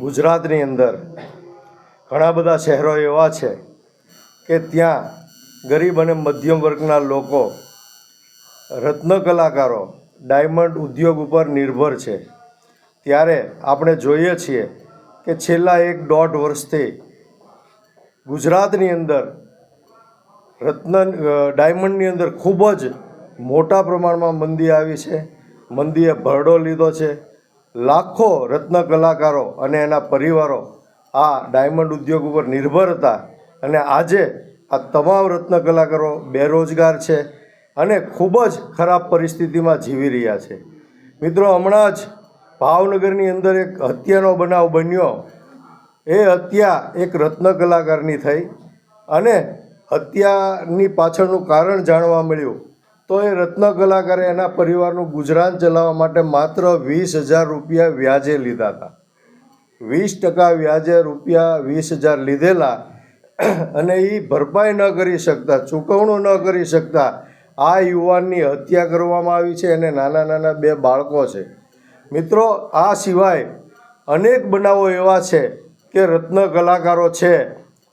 ગુજરાતની અંદર ઘણા બધા શહેરો એવા છે કે ત્યાં ગરીબ અને મધ્યમ વર્ગના લોકો રત્ન કલાકારો, ડાયમંડ ઉદ્યોગ ઉપર નિર્ભર છે. ત્યારે આપણે જોઈએ છીએ કે છેલ્લા એક દોઢ વર્ષથી ગુજરાતની અંદર રત્ન ડાયમંડની અંદર ખૂબ જ મોટા પ્રમાણમાં મંદી આવી છે. મંદીએ ભરડો લીધો છે. લાખો રત્ન કલાકારો અને એના પરિવારો આ ડાયમંડ ઉદ્યોગ ઉપર નિર્ભર હતા. અને આજે આ તમામ રત્ન કલાકારો બેરોજગાર છે અને ખૂબ જ ખરાબ પરિસ્થિતિમાં જીવી રહ્યા છે. મિત્રો, હમણાં જ ભાવનગરની અંદર એક હત્યાનો બનાવ બન્યો. એ હત્યા એક રત્ન કલાકારની થઈ અને હત્યાની પાછળનું કારણ જાણવા મળ્યું. તો એ રત્ન કલાકારે એના પરિવારનું ગુજરાન ચલાવવા માટે માત્ર વીસ હજાર રૂપિયા વ્યાજે લીધા હતા. વીસ ટકા વ્યાજે રૂપિયા વીસ હજાર લીધેલા અને એ ભરપાઈ ન કરી શકતા, ચૂકવણું ન કરી શકતા આ યુવાનની હત્યા કરવામાં આવી છે અને નાના નાના બે બાળકો છે. મિત્રો, આ સિવાય અનેક બનાવો એવા છે કે રત્ન કલાકારો છે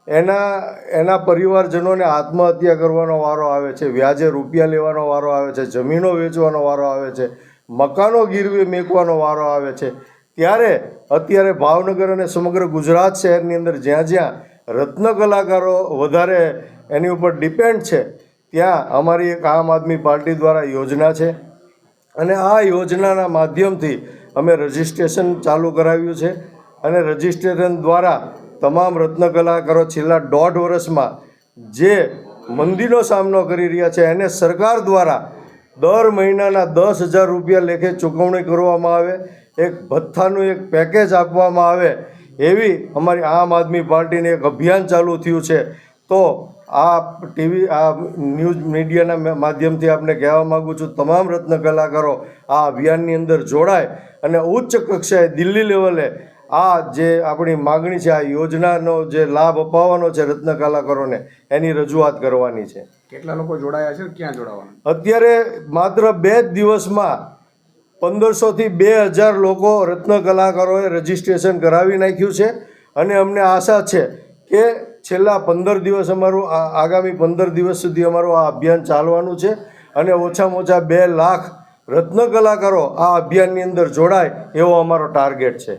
એના એના પરિવારજનોને આત્મહત્યા કરવાનો વારો આવે છે, વ્યાજે રૂપિયા લેવાનો વારો આવે છે, જમીનો વેચવાનો વારો આવે છે, મકાનો ગીરવે મેકવાનો વારો આવે છે. ત્યારે અત્યારે ભાવનગર અને સમગ્ર ગુજરાત શહેરની અંદર જ્યાં જ્યાં રત્ન કલાકારો વધારે એની ઉપર ડિપેન્ડ છે, ત્યાં અમારી એક આમ આદમી પાર્ટી દ્વારા યોજના છે. અને આ યોજનાના માધ્યમથી અમે રજિસ્ટ્રેશન ચાલુ કરાવ્યું છે. અને રજિસ્ટ્રેશન દ્વારા તમામ રત્ન કલાકારો છેલ્લા દોઢ વર્ષમાં જે મંદીનો સામનો કરી રહ્યા છે, એને સરકાર દ્વારા દર મહિનાના દસ હજાર રૂપિયા લેખે ચૂકવણી કરવામાં આવે, એક ભથ્થાનું એક પેકેજ આપવામાં આવે, એવી અમારી આમ આદમી પાર્ટીને એક અભિયાન ચાલુ થયું છે. તો આ ટીવી, આ ન્યૂઝ મીડિયાના માધ્યમથી આપને કહેવા માગું છું, તમામ રત્ન કલાકારો આ અભિયાનની અંદર જોડાય અને ઉચ્ચ કક્ષાએ દિલ્હી લેવલે આ જે આપણી માગણી છે આ યોજનાનો જે લાભ અપાવવાનો છે રત્ન કલાકારોને એની રજૂઆત કરવાની છે. કેટલા લોકો જોડાયા છે ક્યાં જોડાવાનું? અત્યારે માત્ર બે જ દિવસમાં પંદરસોથી બે હજાર લોકો રત્ન કલાકારોએ રજીસ્ટ્રેશન કરાવી નાખ્યું છે અને અમને આશા છે કે છેલ્લા પંદર દિવસ અમારું આ આગામી પંદર દિવસ સુધી અમારું આ અભિયાન ચાલવાનું છે અને ઓછામાં ઓછા બે લાખ રત્ન કલાકારો આ અભિયાનની અંદર જોડાય એવો અમારો ટાર્ગેટ છે.